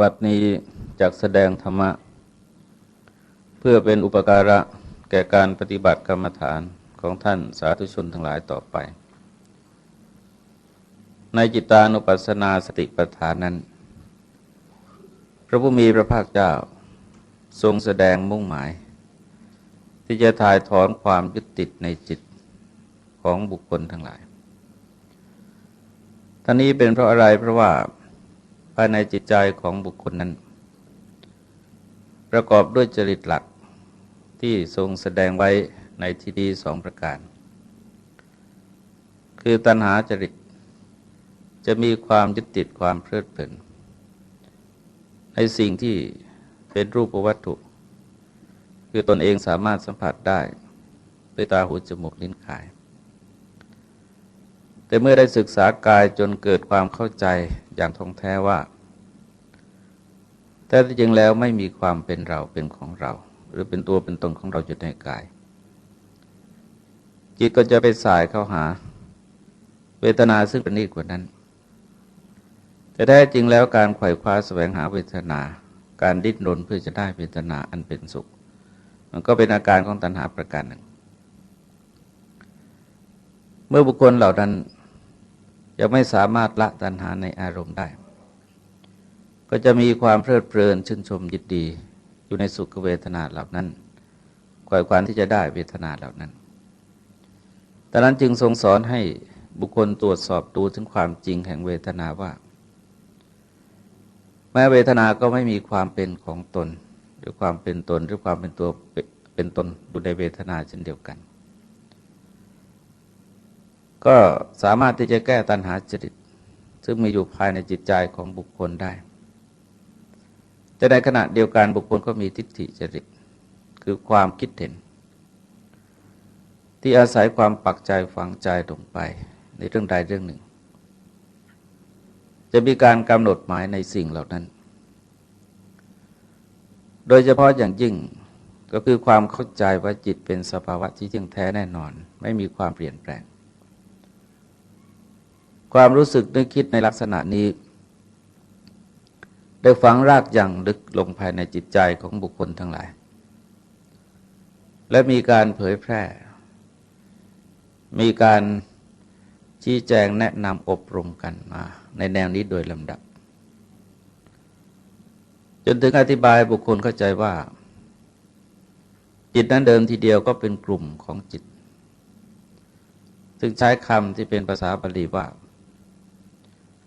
วัดนี้จักแสดงธรรมะ เพื่อเป็นอุปการะแก่การปฏิบัติกรรมฐานของท่านสาธุชนทั้งหลายต่อไป ในจิตานุปัสสนาสติปัฏฐานนั้น พระผู้มีพระภาคเจ้าทรงแสดงมุ่งหมาย ที่จะถ่ายถอนความยึดติดในจิตของบุคคลทั้งหลายท่านี้เป็นเพราะอะไรเพราะว่าายในจิตใจของบุคคลนั้น ประกอบด้วยจริตหลักที่ทรงแสดงไว้ในที่ดีสองประการ คือตัณหาจริตจะมีความยึดติดความเพลิดเพลิน ในสิ่งที่เป็นรูปวัตถุ คือตนเองสามารถสัมผัสได้ด้วยตาหูจมูกลิ้นกาย แต่เมื่อได้ศึกษากายจนเกิดความเข้าใจอย่างท่องแท้ว่า แต่ที่จริงแล้วไม่มีความเป็นเราเป็นของเรา หรือเป็นตัวเป็นตนของเราอยู่ในกาย จิตก็จะไปสายเข้าหา เวทนาซึ่งประณีตกว่านั้น แต่แท้จริงแล้วการไขว่คว้าแสวงหาเวทนา การดิ้นรนเพื่อจะได้เวทนาอันเป็นสุข มันก็เป็นอาการของตัณหาประการหนึ่ง เมื่อบุคคลเหล่านั้นยังไม่สามารถละตัณหาในอารมณ์ได้ ก็จะมีความเพลิดเพลินชื่นชมยินดีอยู่ในสุขเวทนาเหล่านั้นขวายความที่จะได้เวทนาเหล่านั้นดังนั้นจึงทรงสอนให้บุคคลตรวจสอบดูถึงความจริงแห่งเวทนาว่า แม้เวทนาก็ไม่มีความเป็นของตน หรือความเป็นตนหรือความเป็นตัวเป็นตนอยู่ในเวทนาเช่นเดียวกัน ก็สามารถที่จะแก้ตัณหาจริต ซึ่งมีอยู่ภายในจิตใจของบุคคลได้ แต่ในขณะเดียวกันบุคคลก็มีทิฏฐิจริต คือความคิดเห็น ที่อาศัยความปักใจฝังใจลงไปในเรื่องใดเรื่องหนึ่ง จะมีการกำหนดหมายในสิ่งเหล่านั้น โดยเฉพาะอย่างยิ่งก็คือความเข้าใจว่าจิตเป็นสภาวะที่เที่ยงแท้แน่นอน ไม่มีความเปลี่ยนแปลง ความรู้สึกนึกคิดในลักษณะนี้ ได้ฝังรากอย่างลึกลงภายในจิตใจของบุคคลทั้งหลาย และมีการเผยแพร่ มีการชี้แจงแนะนำอบรมกันมาในแนวนี้โดยลำดับ จนถึงอธิบายบุคคลเข้าใจว่า จิตนั้นเดิมทีเดียวก็เป็นกลุ่มของจิต ซึ่งใช้คำที่เป็นภาษาบาลีว่า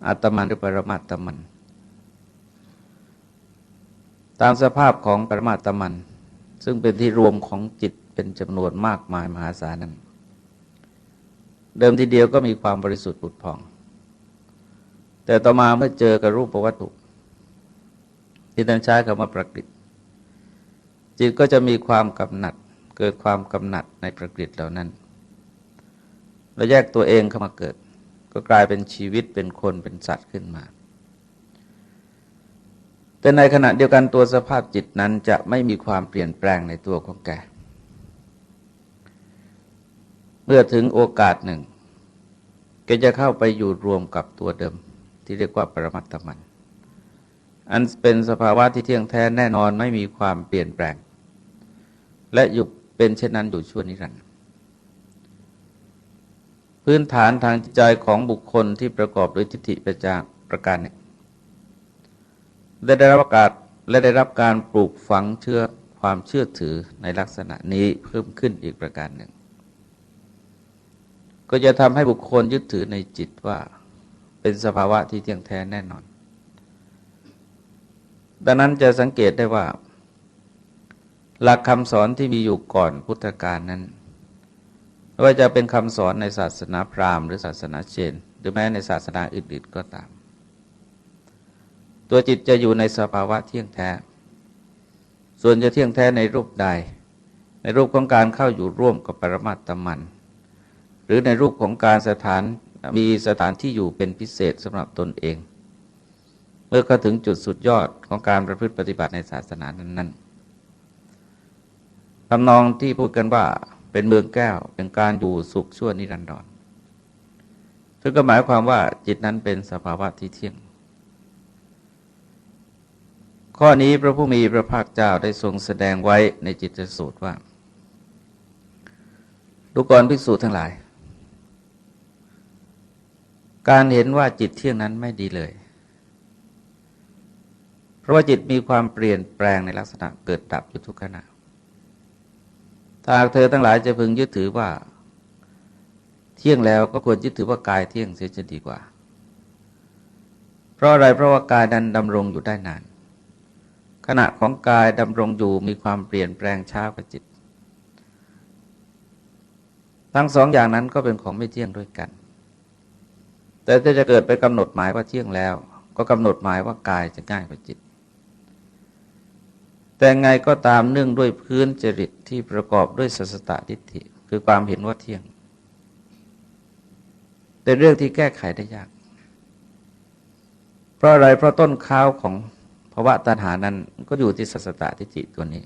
อัตมันหรือปรมาตมัน ตามสภาพของปรมาตมัน ซึ่งเป็นที่รวมของจิตเป็นจำนวนมากมายมหาศาลนั้น เดิมทีเดียวก็มีความบริสุทธิ์ปุดผ่อง แต่ต่อมาเมื่อเจอกับรูปวัตถุ ที่ท่านใช้คำว่าประกิตจิตก็จะมีความกำหนัด เกิดความกำหนัดในประกิตเหล่านั้นแล้วแยกตัวเองเข้ามาเกิด ก็กลายเป็นชีวิตเป็นคนเป็นสัตว์ขึ้นมา แต่ในขณะเดียวกันตัวสภาพจิตนั้นจะไม่มีความเปลี่ยนแปลงในตัวของแก เมื่อถึงโอกาสหนึ่งแกจะเข้าไปอยู่รวมกับตัวเดิม ที่เรียกว่าปรมัตถมัน อันเป็นสภาวะที่เที่ยงแท้แน่นอนไม่มีความเปลี่ยนแปลง และอยู่เป็นเช่นนั้นอยู่ชั่วนิรันดร์พื้นฐานทางจิตใจของบุคคลที่ประกอบด้วยทิฏฐิประจาประการหนึ่ง และได้รับการและได้รับการปลูกฝังเชื่อความเชื่อถือในลักษณะนี้เพิ่มขึ้นอีกประการหนึ่ง ก็จะทำให้บุคคลยึดถือในจิตว่าเป็นสภาวะที่เที่ยงแท้แน่นอน ดังนั้นจะสังเกตได้ว่า หลักคำสอนที่มีอยู่ก่อนพุทธกาลนั้นไม่ว่าจะเป็นคำสอนในศาสนาพราหมณ์หรือศาสนาเชน หรือแม้ในศาสนาอื่นๆก็ตาม ตัวจิตจะอยู่ในสภาวะเที่ยงแท้ ส่วนจะเที่ยงแท้ในรูปใด ในรูปของการเข้าอยู่ร่วมกับปรมาตมัน หรือในรูปของการสถานมีสถานที่อยู่เป็นพิเศษสำหรับตนเอง เมื่อเข้าถึงจุดสุดยอดของการประพฤติปฏิบัติในศาสนานั้นๆทำนองที่พูดกันว่าเป็นเมืองแก้วเป็นการอยู่สุขชั่วนิรันดรซึ่งก็หมายความว่าจิตนั้นเป็นสภาวะที่เที่ยง ข้อนี้พระผู้มีพระภาคเจ้าได้ทรงแสดงไว้ในจิตสูตรว่าดูก่อนภิกษุทั้งหลาย การเห็นว่าจิตเที่ยงนั้นไม่ดีเลย เพราะว่าจิตมีความเปลี่ยนแปลงในลักษณะเกิดดับอยู่ทุกขณะถ้าเธอทั้งหลายจะพึงยึดถือว่า เที่ยงแล้วก็ควรยึดถือว่ากายเที่ยงเสียจะดีกว่า เพราะอะไรเพราะว่ากายนั้นดำรงอยู่ได้นาน ขณะของกายดำรงอยู่มีความเปลี่ยนแปลงช้ากว่าจิต ทั้งสองอย่างนั้นก็เป็นของไม่เที่ยงด้วยกัน แต่ถ้าจะเกิดไปกำหนดหมายว่าเที่ยงแล้ว ก็กำหนดหมายว่ากายจะง่ายกว่าจิต แต่ไงก็ตามเนื่องด้วยพื้นจริตที่ประกอบด้วยสัสตตทิฏฐิคือความเห็นว่าเที่ยงเป็นเรื่องที่แก้ไขได้ยาก เพราะอะไรเพราะต้นข้าวของ ภาวะตัณหานั้นก็อยู่ที่สัสตตทิฏฐิตัวนี้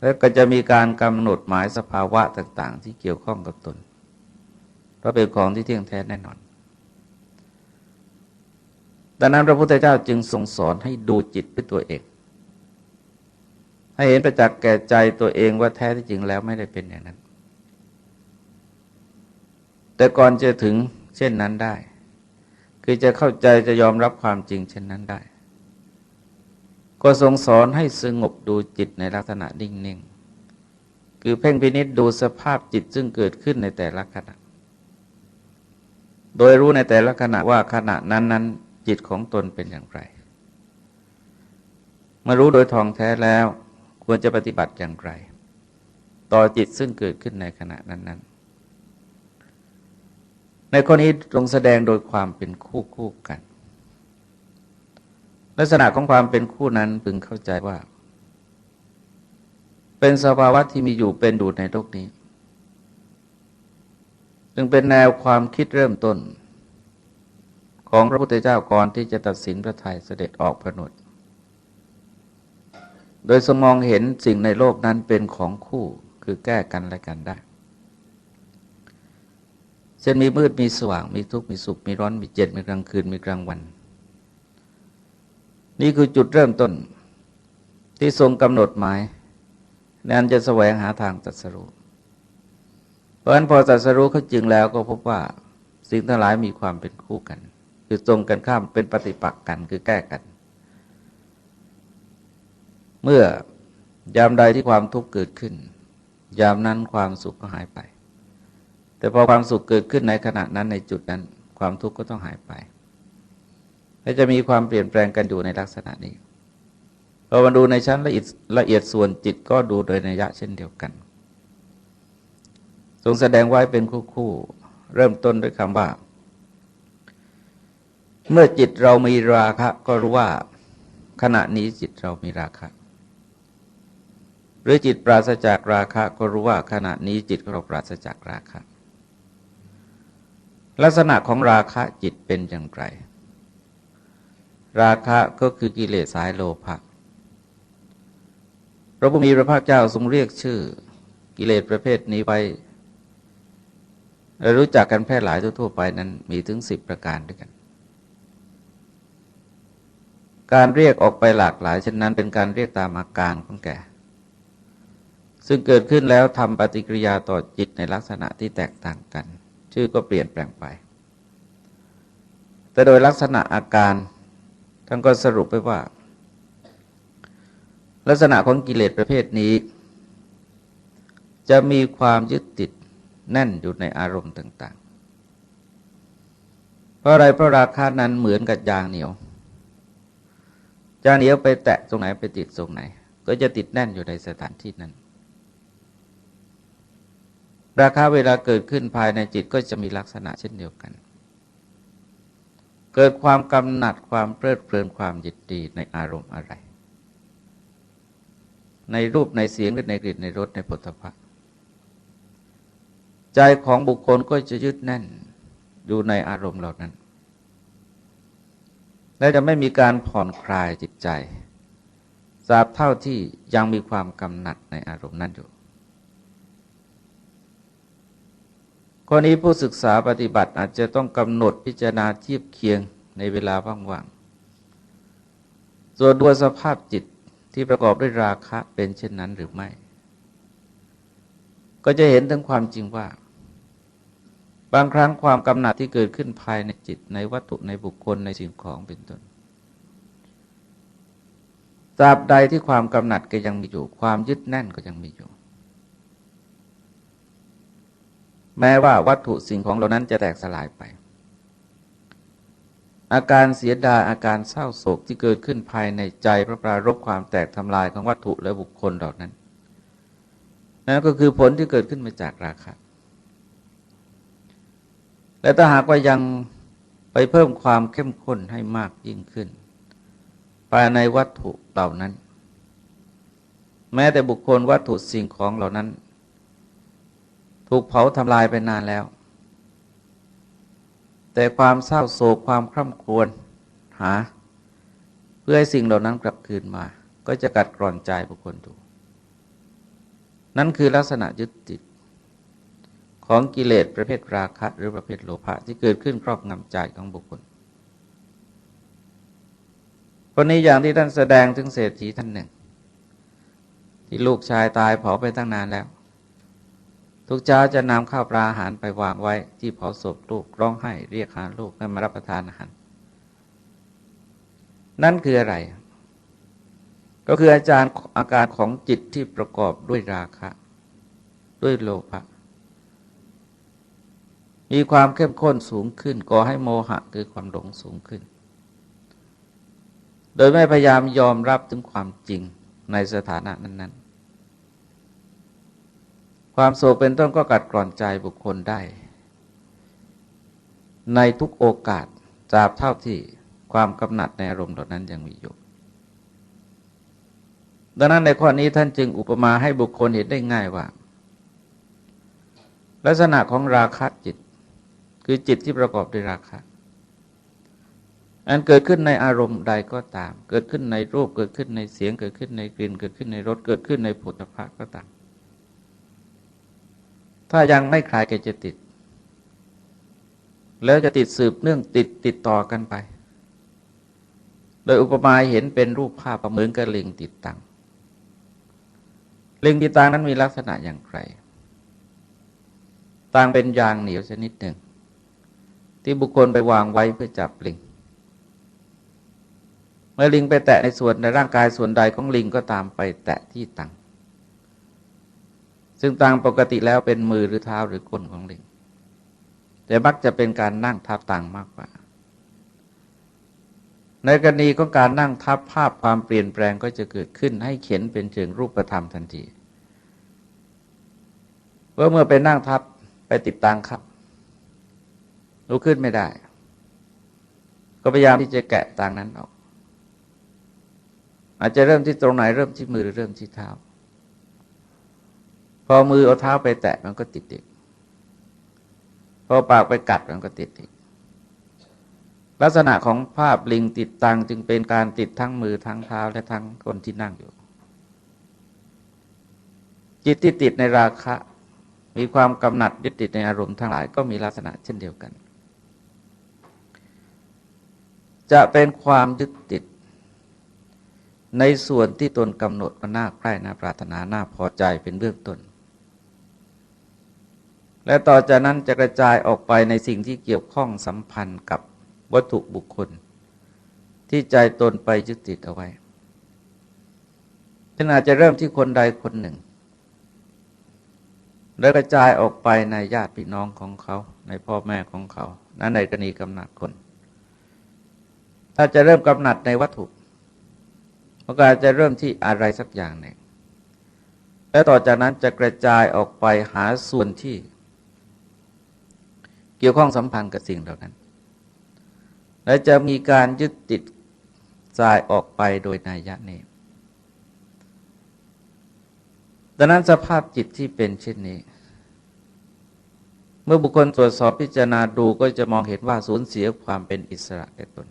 แล้วก็จะมีการกำหนดหมายสภาวะต่างๆ ที่เกี่ยวข้องกับตนเพราะเป็นของที่เที่ยงแท้แน่นอนดังนั้นพระพุทธเจ้าจึงทรงสอนให้ดูจิตด้วยตัวเอง ให้เห็นประจักษ์แก่ใจตัวเองว่าแท้ที่จริงแล้วไม่ได้เป็นอย่างนั้น แต่ก่อนจะถึงเช่นนั้นได้ คือจะเข้าใจจะยอมรับความจริงเช่นนั้นได้ ก็ทรงสอนให้สงบดูจิตในลักษณะนิ่งๆ คือเพ่งพินิษดูสภาพจิตซึ่งเกิดขึ้นในแต่ละขณะ โดยรู้ในแต่ละขณะว่าขณะนั้นๆ จิตของตนเป็นอย่างไรเมื่อรู้โดยทองแท้แล้วควรจะปฏิบัติอย่างไร ต่อจิตซึ่งเกิดขึ้นในขณะนั้นๆ ในข้อนี้ทรงแสดงโดยความเป็นคู่คู่กัน ลักษณะของความเป็นคู่นั้นพึงเข้าใจว่า เป็นสภาวะที่มีอยู่เป็นดูดในโลกนี้จึงเป็นแนวความคิดเริ่มต้น ของพระพุทธเจ้าก่อนที่จะตัดสินพระทัยเสด็จออกพระนตโดยสมองเห็นสิ่งในโลกนั้นเป็นของคู่คือแก้กันและกันได้เช่นมีมืดมีสว่างมีทุกข์มีสุขมีร้อนมีเย็นมีกลางคืนมีกลางวัน นี่คือจุดเริ่มต้นที่ทรงกำหนดหมายในอันจะแสวงหาทางตัดสรู้เพราะฉะนั้นพอตัดสรู้เขาจึงแล้วก็พบว่าสิ่งทั้งหลายมีความเป็นคู่กัน คือตรงกันข้ามเป็นปฏิปักษ์กันคือแก้กัน เมื่อยามใดที่ความทุกข์เกิดขึ้น ยามนั้นความสุขก็หายไป แต่พอความสุขเกิดขึ้นในขณะนั้นในจุดนั้น ความทุกข์ก็ต้องหายไป และจะมีความเปลี่ยนแปลงกันอยู่ในลักษณะนี้พอมาดูในชั้นละเอียดละเอียดส่วนจิตก็ดูโดยนัยยะเช่นเดียวกัน ทรงแสดงไว้เป็นคู่ๆเริ่มต้นด้วยคำว่า เมื่อจิตเรามีราคะ ก็รู้ว่าขณะนี้จิตเรามีราคะ หรือจิตปราศจากราคะ ก็รู้ว่าขณะนี้จิตเราปราศจากราคะ ลักษณะของราคะจิตเป็นอย่างไร ราคะก็คือกิเลสสายโลภะพระพุทธมีพระภาคเจ้าทรงเรียกชื่อ กิเลสประเภทนี้ไปเรารู้จักกันแพร่หลายทั่วๆไปนั้นมีถึงสิบประการด้วยกัน การเรียกออกไปหลากหลายเช่นนั้นเป็นการเรียกตามอาการของแก่ ซึ่งเกิดขึ้นแล้วทำปฏิกิริยาต่อจิตในลักษณะที่แตกต่างกัน ชื่อก็เปลี่ยนแปลงไป แต่โดยลักษณะอาการ ท่านก็สรุปไปว่า ลักษณะของกิเลสประเภทนี้ จะมีความยึดติดแน่นอยู่ในอารมณ์ต่าง ๆ เพราะอะไรเพราะราคานั้นเหมือนกับยางเหนียว ยางเหนียวไปแตะตรงไหนไปติดตรงไหน ก็จะติดแน่นอยู่ในสถานที่นั้น ราคาเวลาเกิดขึ้นภายในจิตก็จะมีลักษณะเช่นเดียวกัน เกิดความกำหนัดความเพลิดเพลินความยินดีในอารมณ์อะไร ในรูปในเสียงหรือในกลิ่นในรสในผลิตภัณฑ์ใจของบุคคลก็จะยึดแน่นอยู่ในอารมณ์เหล่านั้น และจะไม่มีการผ่อนคลายจิตใจทราบเท่าที่ยังมีความกำหนัดในอารมณ์นั้นอยู่ ข้อนี้ผู้ศึกษาปฏิบัติอาจจะต้องกำหนดพิจารณาเทียบเคียงในเวลาว่างๆส่วนตัวสภาพจิตที่ประกอบด้วยราคะเป็นเช่นนั้นหรือไม่ ก็จะเห็นถึงความจริงว่า บางครั้งความกำหนัดที่เกิดขึ้นภายในจิตในวัตถุในบุคคลในสิ่งของเป็นต้นตราบใดที่ความกำหนัดก็ยังมีอยู่ ความยึดแน่นก็ยังมีอยู่ แม้ว่าวัตถุสิ่งของเหล่านั้นจะแตกสลายไป อาการเสียดายอาการเศร้าโศกที่เกิดขึ้นภายในใจเพราะปรารบความแตกทำลายของวัตถุและบุคคลเหล่านั้นนั่นก็คือผลที่เกิดขึ้นมาจากราคะและถ้าหากว่ายังไปเพิ่มความเข้มข้นให้มากยิ่งขึ้น ภายในวัตถุเหล่านั้น แม้แต่บุคคลวัตถุสิ่งของเหล่านั้น ถูกเผาทำลายไปนานแล้ว แต่ความเศร้าโศกความคร่ำครวญหา เพื่อให้สิ่งเหล่านั้นกลับคืนมา ก็จะกัดกร่อนใจบุคคลถูก นั่นคือลักษณะยึดติดของกิเลสประเภทราคะหรือประเภทโลภะที่เกิดขึ้นครอบงำใจของบุคคลคนนี้อย่างที่ท่านแสดงถึงเศรษฐีท่านหนึ่ง ที่ลูกชายตายเผาไปตั้งนานแล้ว ทุกเช้าจะนำข้าวปลาอาหารไปวางไว้ที่เผาศพลูกร้องไห้เรียกหาลูกให้มารับประทานอาหาร นั่นคืออะไร ก็คืออาจารย์อาการของจิตที่ประกอบด้วยราคะ ด้วยโลภะมีความเข้มข้นสูงขึ้นก่อให้โมหะคือความหลงสูงขึ้น โดยไม่พยายามยอมรับถึงความจริงในสถานะนั้นๆ ความโศกเป็นต้นก็กัดกร่อนใจบุคคลได้ ในทุกโอกาสจาบเท่าที่ความกำหนัดในอารมณ์เหล่านั้นยังมีอยู่ดังนั้นในข้อนี้ท่านจึงอุปมาให้บุคคลเห็นได้ง่ายว่า ลักษณะของราคะจิต คือจิตที่ประกอบด้วยราคะอันเกิดขึ้นในอารมณ์ใดก็ตาม เกิดขึ้นในรูปเกิดขึ้นในเสียงเกิดขึ้นในกลิ่น เกิดขึ้นในรสเกิดขึ้นในผลิตภัณฑ์ก็ตาม ถ้ายังไม่คลายแกจะติด แล้วจะติดสืบเนื่องติดติดต่อกันไป โดยอุปมาเห็นเป็นรูปภาพประเหมือนกับลิงติดตังลิงติดตังนั้นมีลักษณะอย่างไรตังเป็นยางเหนียวชนิดหนึ่ง ที่บุคคลไปวางไว้เพื่อจับลิงเมื่อลิงไปแตะในส่วนในร่างกายส่วนใดของลิงก็ตามไปแตะที่ตัง ซึ่งตังปกติแล้วเป็นมือหรือเท้าหรือก้นของลิง แต่มักจะเป็นการนั่งทับตังมากกว่า ในกรณีของการนั่งทับภาพความเปลี่ยนแปลงก็จะเกิดขึ้นให้เขียนเป็นเชิงรูปธรรมทันทีเมื่อเมื่อไปนั่งทับไปติดตังครับลุกขึ้นไม่ได้ ก็พยายามที่จะแกะตังนั้นออก อาจจะเริ่มที่ตรงไหนเริ่มที่มือหรือเริ่มที่เท้า อมือเอาเท้าไปแตะมันก็ติดติดพอปากไปกัดมันก็ติดติดลักษณะของภาพลิงติดตังจึงเป็นการติดทั้งมือทั้งเท้าและทั้งคนที่นั่งอยู่ จิตที่ติดในราคะ มีความกำหนัดยึดติดในอารมณ์ทั้งหลายก็มีลักษณะเช่นเดียวกัน จะเป็นความยึดติด ในส่วนที่ตนกำหนดว่าน่าใคร่น่าปรารถนาน่าพอใจเป็นเบื้องต้น และต่อจากนั้นจะกระจายออกไปในสิ่งที่เกี่ยวข้องสัมพันธ์กับวัตถุบุคคล ที่ใจตนไปยึดติดเอาไว้ท่านอาจจะเริ่มที่คนใดคนหนึ่ง แล้วกระจายออกไปในญาติพี่น้องของเขา ในพ่อแม่ของเขา นั้นในกรณีกำหนัดคน ถ้าจะเริ่มกำหนัดในวัตถุมันก็อาจจะเริ่มที่อะไรสักอย่างหนึ่งแล้วต่อจากนั้นจะกระจายออกไปหาส่วนที่ เกี่ยวข้องสัมพันธ์กับสิ่งเหล่านั้น และจะมีการยึดติดสายออกไปโดยนัยยะนี้ดังนั้นสภาพจิตที่เป็นเช่นนี้ เมื่อบุคคลตรวจสอบพิจารณาดูก็จะมองเห็นว่าสูญเสียความเป็นอิสระแก่ตน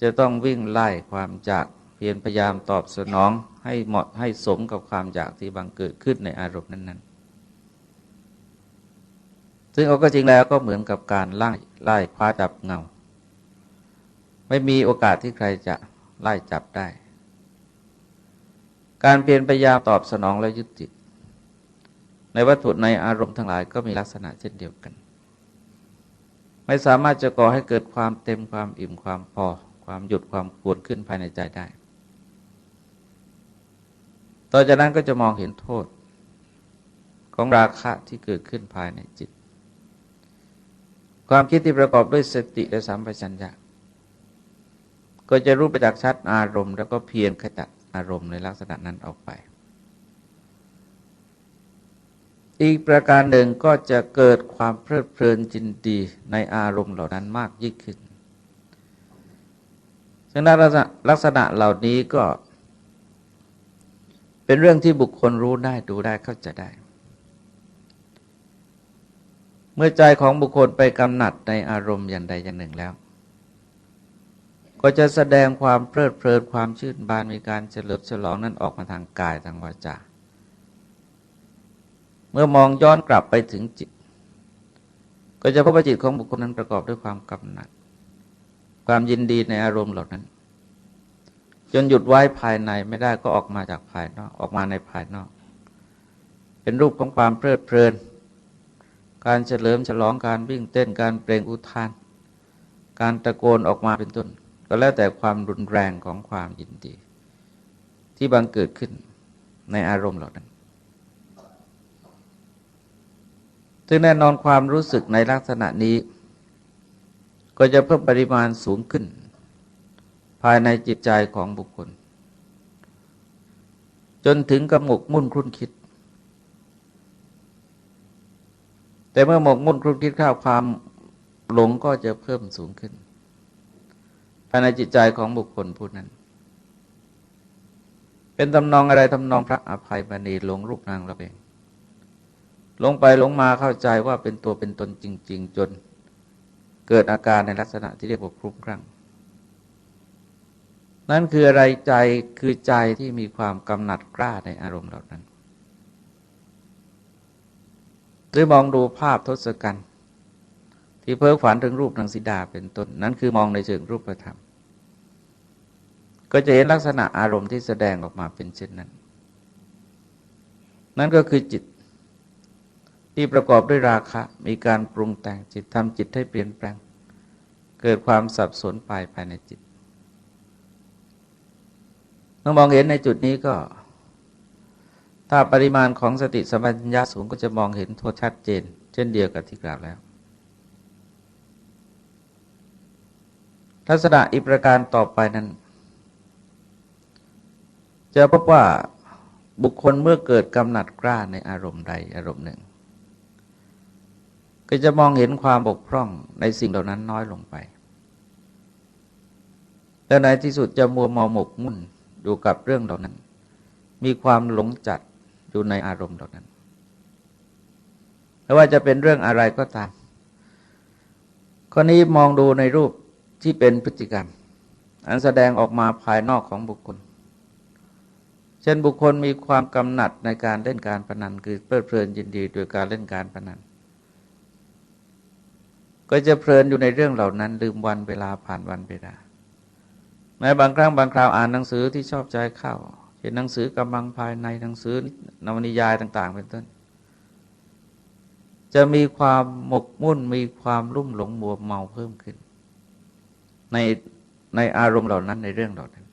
จะต้องวิ่งไล่ความอยากเพียรพยายามตอบสนองให้เหมาะให้สมกับความอยากที่บังเกิดขึ้นในอารมณ์นั้น ๆ ซึ่งเอาก็จริงแล้วก็เหมือนกับการไล่ไล่คว้าจับเงา ไม่มีโอกาสที่ใครจะไล่จับได้ การเปลี่ยนพยายามตอบสนองและยึดติด ในวัตถุในอารมณ์ทั้งหลายก็มีลักษณะเช่นเดียวกัน ไม่สามารถจะก่อให้เกิดความเต็มความอิ่มความพอ ความหยุดความควรขึ้นภายในใจได้ต่อจากนั้นก็จะมองเห็นโทษ ของราคะที่เกิดขึ้นภายในจิต ความคิดที่ประกอบด้วยสติและสัมปชัญญะก็จะรู้ประจักษ์ชัดอารมณ์ แล้วก็เพียรขจัดอารมณ์ในลักษณะนั้นออกไป อีกประการหนึ่งก็จะเกิดความเพลิดเพลินจินดีในอารมณ์เหล่านั้นมากยิ่งขึ้นฉะนั้นลักษณะเหล่านี้ก็ เป็นเรื่องที่บุคคลรู้ได้ดูได้เข้าใจได้ เมื่อใจของบุคคลไปกำหนัดในอารมณ์อย่างใดอย่างหนึ่งแล้ว ก็จะแสดงความเพลิดเพลินความชื่นบานมีการเฉลิมฉลองนั้นออกมาทางกายทางวาจาเมื่อมองย้อนกลับไปถึงจิต ก็จะพบว่าจิตของบุคคลนั้นประกอบด้วยความกำหนัด ความยินดีในอารมณ์เหล่านั้น จนหยุดไว้ภายในไม่ได้ก็ออกมาจากภายนอกออกมาในภายนอก เป็นรูปของความเพลิดเพลิน การเฉลิมฉลองการวิ่งเต้นการเปล่งอุทาน การตะโกนออกมาเป็นต้น ก็แล้วแต่ความรุนแรงของความยินดี ที่บังเกิดขึ้นในอารมณ์เหล่านั้นซึ่งแน่นอนความรู้สึกในลักษณะนี้ ก็จะเพิ่มปริมาณสูงขึ้น ภายในจิตใจของบุคคล จนถึงกับหมกมุ่นครุ่นคิด แต่เมื่อหมกมุ่นครุ่นคิดข้าวความหลงก็จะเพิ่มสูงขึ้นภายในจิตใจของบุคคลผู้นั้น เป็นตำนองอะไรตำนองพระอภัยมณีหลงรูปนางระเบงลงไปลงมาเข้าใจว่าเป็นตัวเป็นตนจริง ๆ จนเกิดอาการในลักษณะที่เรียกว่าคลุ้มคลั่งนั่นคืออะไรใจคือใจที่มีความกำหนัดกล้าในอารมณ์เหล่านั้น หรือมองดูภาพทศกัณฐ์ที่เพ้อฝันถึงรูปนางสีดาเป็นต้น นั้นคือมองในเชิงรูปธรรม ก็จะเห็นลักษณะอารมณ์ที่แสดงออกมาเป็นเช่นนั้น นั่นก็คือจิตที่ประกอบด้วยราคะ มีการปรุงแต่งจิตทำจิตให้เปลี่ยนแปลง เกิดความสับสนไปภายในจิตเมื่อมองเห็นในจุดนี้ก็ ถ้าปริมาณของสติสมัญญาสูงก็จะมองเห็นโทษชัดเจน เช่นเดียวกับที่กล่าวแล้ว ลักษณะอีกประการต่อไปนั้น จะพบว่าบุคคลเมื่อเกิดกำหนัดกล้าในอารมณ์ใดอารมณ์หนึ่ง ก็จะมองเห็นความบกพร่องในสิ่งเหล่านั้นน้อยลงไปและในที่สุดจะมัวมอหมกมุ่นอยู่กับเรื่องเหล่านั้น มีความหลงจัด อยู่ในอารมณ์เหล่านั้นไม่ว่าจะเป็นเรื่องอะไรก็ตามข้อนี้มองดูในรูปที่เป็นพฤติกรรม อันแสดงออกมาภายนอกของบุคคล เช่นบุคคลมีความกำหนัดในการเล่นการพนันคือเพลิดเพลินยินดีโดยการเล่นการพนัน ก็จะเพลินอยู่ในเรื่องเหล่านั้น ลืมวันเวลาผ่านวันเวลาแม้บางครั้งบางคราวอ่านหนังสือที่ชอบใจเข้า เห็นหนังสือกำลังภายในหนังสือนวนิยายต่าง ๆ เป็นต้น จะมีความหมกมุ่นมีความลุ่มหลงมัวเมาเพิ่มขึ้น ในในอารมณ์เหล่านั้นในเรื่องเหล่านั้น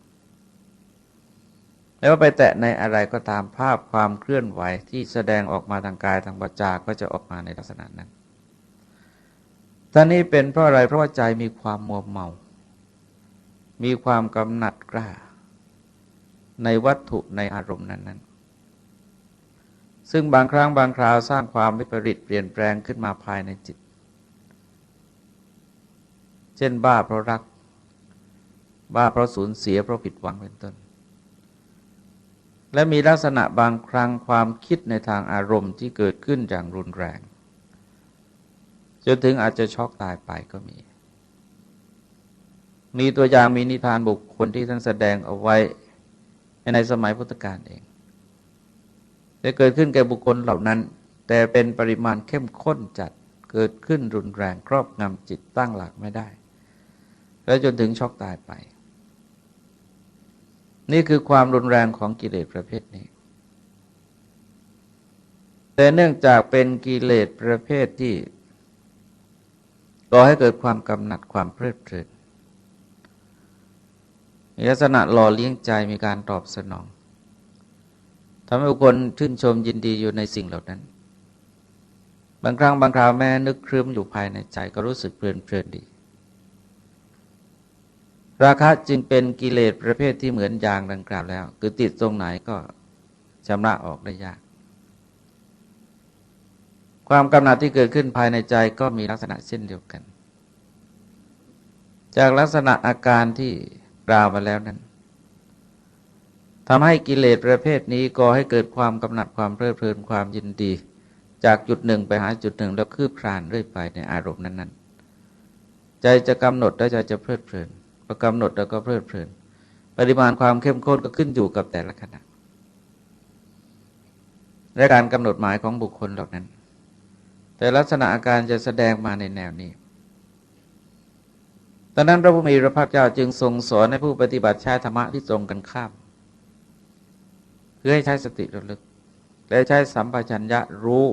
แล้วไปแตะในอะไรก็ตามภาพความเคลื่อนไหวที่แสดงออกมาทางกายทางวาจาก็จะออกมาในลักษณะนั้นท่านี้เป็นเพราะอะไรเพราะว่าใจมีความมัวเมา มีความกำหนัดกล้า ในวัตถุในอารมณ์นั้น ๆ ซึ่งบางครั้งบางคราวสร้างความวิปริตเปลี่ยนแปลงขึ้นมาภายในจิต เช่นบ้าเพราะรัก บ้าเพราะสูญเสียเพราะผิดหวังเป็นต้น และมีลักษณะบางครั้งความคิดในทางอารมณ์ที่เกิดขึ้นอย่างรุนแรง จนถึงอาจจะช็อกตายไปก็มีมีตัวอย่างมีนิทานบุคคลที่ท่านแสดงเอาไว้ ในสมัยพุทธกาลเองได้เกิดขึ้นแก่บุคคลเหล่านั้น แต่เป็นปริมาณเข้มข้นจัดเกิดขึ้นรุนแรงครอบงำจิตตั้งหลักไม่ได้ แล้วจนถึงช็อกตายไป นี่คือความรุนแรงของกิเลสประเภทนี้ แต่เนื่องจากเป็นกิเลสประเภทที่ก่อให้เกิดความกำหนัดความเพลิดเพลิน มีลักษณะหล่อเลี้ยงใจมีการตอบสนองทำให้บุคคลชื่นชมยินดีอยู่ในสิ่งเหล่านั้น บางครั้งบางคราวแม้นึกครึ้มอยู่ภายในใจก็รู้สึกเพลินเพลินดี ราคะจึงเป็นกิเลสประเภทที่เหมือนยางดังกล่าวแล้ว คือติดตรงไหนก็ชำระออกได้ยาก ความกำหนัดที่เกิดขึ้นภายในใจก็มีลักษณะเช่นเดียวกัน จากลักษณะอาการที่ กล่าวมาแล้วนั้นทำให้กิเลสประเภทนี้ก่อให้เกิดความกำหนัดความเพลิดเพลินความยินดี จากจุดหนึ่งไปหาจุดหนึ่งแล้วคืบคลานเรื่อยไปในอารมณ์นั้นๆ ใจจะกำหนดแล้วใจจะเพลิดเพลินพอกำหนดแล้วก็เพลิดเพลิน ปริมาณความเข้มข้นก็ขึ้นอยู่กับแต่ละขณะและการกำหนดหมายของบุคคลเหล่านั้น แต่ลักษณะอาการจะแสดงมาในแนวนี้ ดังนั้นพระผู้มีพระภาคเจ้าจึงทรงสอนให้ผู้ปฏิบัติใช้ธรรมะที่ตรงกันข้ามคือให้ใช้สติระลึก และใช้สัมปชัญญะรู้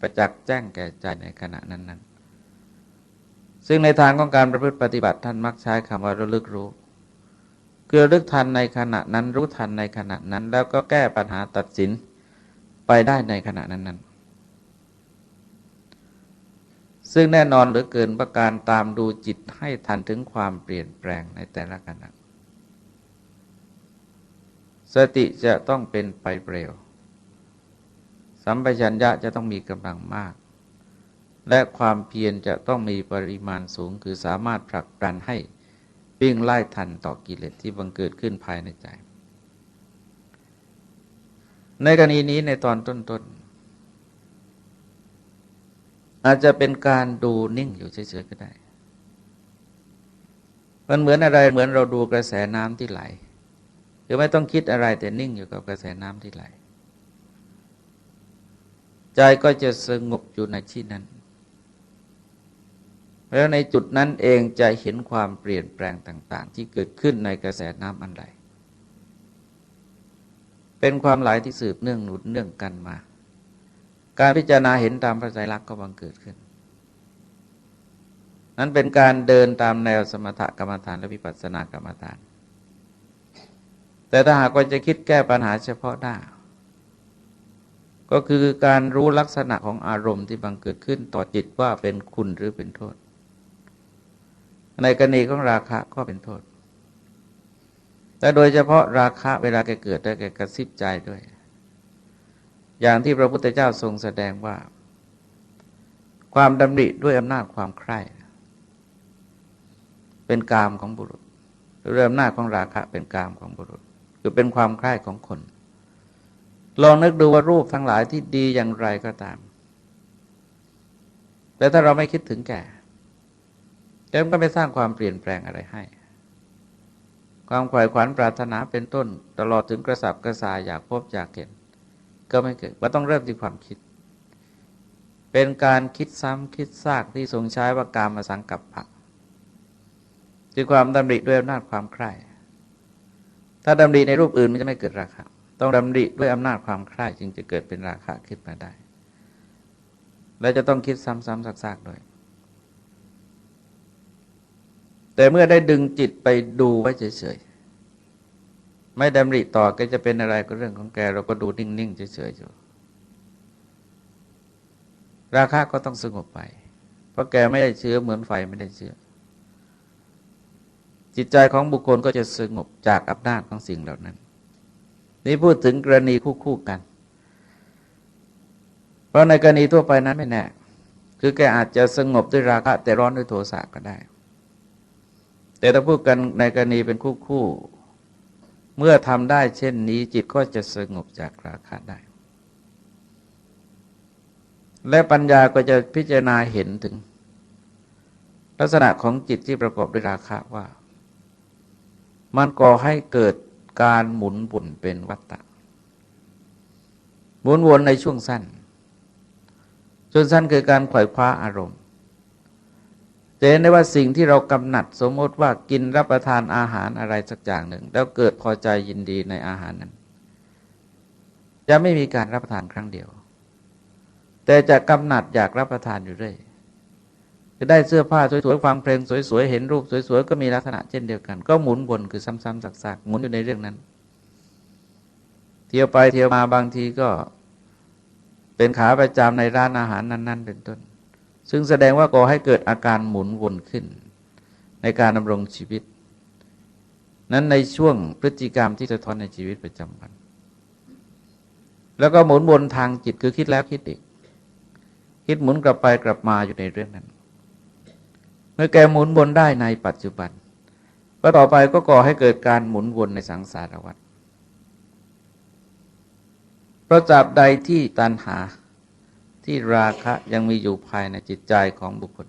ประจักษ์แจ้งแก่ใจในขณะนั้น ๆ ซึ่งในทางของการประพฤติปฏิบัติท่านมักใช้คำว่าระลึกรู้คือระลึกทันในขณะนั้นรู้ทันในขณะนั้น แล้วก็แก้ปัญหาตัดสินไปได้ในขณะนั้นๆ ซึ่งแน่นอนเหลือเกินประการตามดูจิตให้ทันถึงความเปลี่ยนแปลงในแต่ละขณะสติจะต้องเป็นไปเร็ว สัมปชัญญะจะต้องมีกำลังมาก และความเพียรจะต้องมีปริมาณสูง คือสามารถผลักดันให้วิ่งไล่ทันต่อกิเลสที่บังเกิดขึ้นภายในใจ ในกรณีนี้ในตอนต้นๆ อาจจะเป็นการดูนิ่งอยู่เฉยๆก็ได้ มันเหมือนอะไรเหมือนเราดูกระแสน้ำที่ไหลคือไม่ต้องคิดอะไรแต่นิ่งอยู่กับกระแสน้ำที่ไหล ใจก็จะสงบอยู่ในที่นั้น แล้วในจุดนั้นเองจะเห็นความเปลี่ยนแปลงต่าง ๆ ที่เกิดขึ้นในกระแสน้ำอันใดเป็นความหลายที่สืบเนื่องหนุนเนื่องกันมา การพิจารณาเห็นตามพระไตรลักษณ์ก็บังเกิดขึ้น นั้นเป็นการเดินตามแนวสมถกรรมฐานและวิปัสสนากรรมฐาน แต่ถ้าหากว่าจะคิดแก้ปัญหาเฉพาะหน้า ก็คือการรู้ลักษณะของอารมณ์ที่บังเกิดขึ้นต่อจิตว่าเป็นคุณหรือเป็นโทษ ในกรณีของราคะก็เป็นโทษ แต่โดยเฉพาะราคะเวลาแกเกิดได้แกกระซิบใจด้วย อย่างที่พระพุทธเจ้าทรงแสดงว่า ความดำริด้วยอำนาจความใคร่ เป็นกามของบุรุษหรืออำนาจของราคะเป็นกามของบุรุษ คือเป็นความใคร่ของคน ลองนึกดูว่ารูปทั้งหลายที่ดีอย่างไรก็ตาม แต่ถ้าเราไม่คิดถึงแก่แกมันก็ไม่สร้างความเปลี่ยนแปลงอะไรให้ ความขวายขวัญปรารถนาเป็นต้น ตลอดถึงกระสับกระส่ายอยากพบอยากเห็น ก็ไม่เกิดว่าต้องเริ่มที่ความคิด เป็นการคิดซ้ำคิดซากที่ทรงใช้ว่าการมาสังกับผักคือความดำริด้วยอำนาจความใคร่ถ้าดำริในรูปอื่นมันจะไม่เกิดราคะ ต้องดำริด้วยอำนาจความใคร่จึงจะเกิดเป็นราคะขึ้นมาได้ และจะต้องคิดซ้ำๆซากๆด้วยแต่เมื่อได้ดึงจิตไปดูไว้เฉยๆ ไม่ดำริต่อก็จะเป็นอะไรก็เรื่องของแก เราก็ดูนิ่งๆเฉยๆอยู่ราคะก็ต้องสงบไป เพราะแกไม่ได้เชื้อเหมือนไฟไม่ได้เชื้อ จิตใจของบุคคลก็จะสงบจากอำนาจของสิ่งเหล่านั้น นี่พูดถึงกรณีคู่คู่กัน เพราะในกรณีทั่วไปนั้นไม่แน่ คือแกอาจจะสงบด้วยราคะแต่ร้อนด้วยโทสะก็ได้ แต่ถ้าพูดกันในกรณีเป็นคู่คู่ เมื่อทำได้เช่นนี้จิตก็จะสงบจากราคะได้ และปัญญาก็จะพิจารณาเห็นถึง ลักษณะของจิตที่ประกอบด้วยราคะว่า มันก่อให้เกิดการหมุนบุนเป็นวัฏฏะหมุนวนในช่วงสั้นช่วงสั้นคือการขว่คว้าอารมณ์ จะเห็นได้ว่าสิ่งที่เรากำหนัดสมมติว่ากินรับประทานอาหารอะไรสักอย่างหนึ่ง แล้วเกิดพอใจยินดีในอาหารนั้น จะไม่มีการรับประทานครั้งเดียว แต่จะกำหนัดอยากรับประทานอยู่เรื่อยจะได้เสื้อผ้าสวยๆฟังเพลงสวยๆเห็นรูปสวยๆก็มีลักษณะเช่นเดียวกัน ก็หมุนวนคือซ้ำๆซักๆหมุนอยู่ในเรื่องนั้น เที่ยวไปเที่ยวมาบางทีก็เป็นขาประจำในร้านอาหารนั้น ๆ เป็นต้น ซึ่งแสดงว่าก่อให้เกิดอาการหมุนวนขึ้น ในการดำรงชีวิต นั้นในช่วงพฤติกรรมที่สะท้อนในชีวิตประจำวัน แล้วก็หมุนวนทางจิตคือคิดแล้วคิดอีก คิดหมุนกลับไปกลับมาอยู่ในเรื่องนั้น เมื่อแกหมุนวนได้ในปัจจุบันก็ต่อไปก็ก่อให้เกิดการหมุนวนในสังสารวัฏเพราะจับใดที่ตัณหา ที่ราคะยังมีอยู่ภายในจิตใจของบุคคล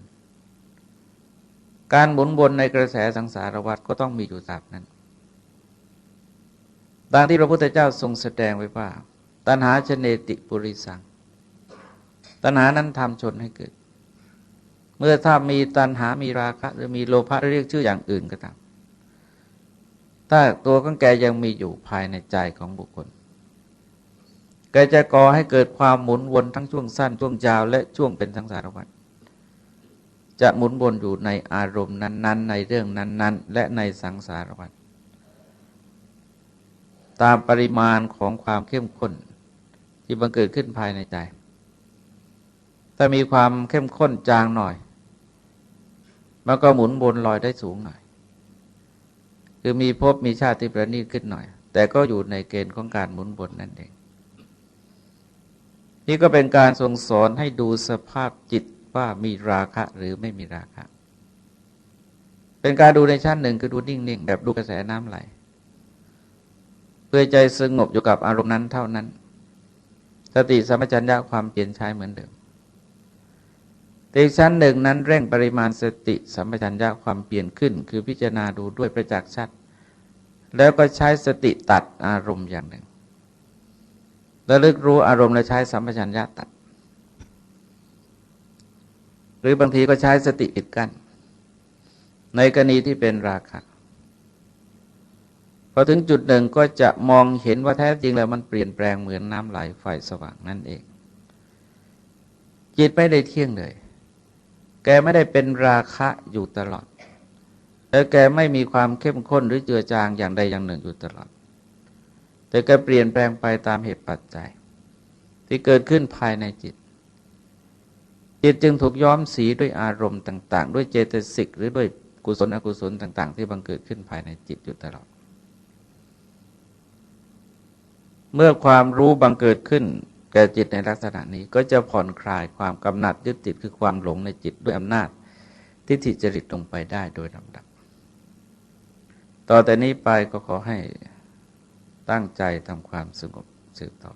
การหมุนวนในกระแสสังสารวัฏก็ต้องมีอยู่ตราบนั้นดังที่พระพุทธเจ้าทรงแสดงไว้ว่า ตัณหาชเนติปุริสัง ตัณหานั้นทำชนให้เกิด เมื่อถ้ามีตัณหามีราคะ หรือมีโลภะเรียกชื่ออย่างอื่นก็ตาม ถ้าตัวของแกยังมีอยู่ภายในใจของบุคคล ก็จะก่อให้เกิดความหมุนวนทั้งช่วงสั้นช่วงยาวและช่วงเป็นสังสารวัฏจะหมุนวนอยู่ในอารมณ์นั้น ๆ ในเรื่องนั้น ๆ และในสังสารวัฏตามปริมาณของความเข้มข้นที่บังเกิดขึ้นภายในใจ ถ้ามีความเข้มข้นจางหน่อย มันก็หมุนวนลอยได้สูงหน่อย คือมีภพมีชาติที่ประณีตขึ้นหน่อย แต่ก็อยู่ในเกณฑ์ของการหมุนวนนั่นเอง นี่ก็เป็นการทรงสอนให้ดูสภาพจิตว่ามีราคะหรือไม่มีราคะ เป็นการดูในชั้นหนึ่งคือดูนิ่งๆแบบดูกระแสน้ำไหล เพื่อใจสงบอยู่กับอารมณ์นั้นเท่านั้น สติสัมปชัญญะความเปลี่ยนใช้เหมือนเดิมแต่อีกชั้นหนึ่งนั้นเร่งปริมาณสติสัมปชัญญะความเปลี่ยนขึ้น คือพิจารณาดูด้วยประจักษ์ชัด แล้วก็ใช้สติตัดอารมณ์อย่างหนึ่ง ระลึกรู้อารมณ์และใช้สัมปชัญญะตัด หรือบางทีก็ใช้สติปิดกัน้นในกรณีที่เป็นราคะพอถึงจุดหนึ่งก็จะมองเห็นว่าแท้จริงแล้วมันเปลี่ยนแปลงเหมือนน้ำไหลไฟสว่างนั่นเอง จิตไม่ได้เที่ยงเลย แกไม่ได้เป็นราคะอยู่ตลอดแล้วแกไม่มีความเข้มข้นหรือเจือจางอย่างใดอย่างหนึ่งอยู่ตลอด แต่ก็เปลี่ยนแปลงไปตามเหตุปัจจัย ที่เกิดขึ้นภายในจิต จิตจึงถูกย้อมสีด้วยอารมณ์ต่าง ๆ ด้วยเจตสิกหรือด้วยกุศลอกุศลต่าง ๆ ที่บังเกิดขึ้นภายในจิตอยู่ตลอด เมื่อความรู้บังเกิดขึ้นแก่จิตในลักษณะนี้ก็จะผ่อนคลายความกำหนัดยึดติดคือความหลงในจิตด้วยอำนาจ ทิฏฐิจริตลงไปได้โดยลำดับ ต่อแต่นี้ไปก็ขอให้ ตั้งใจทำความสงบสืบต่อ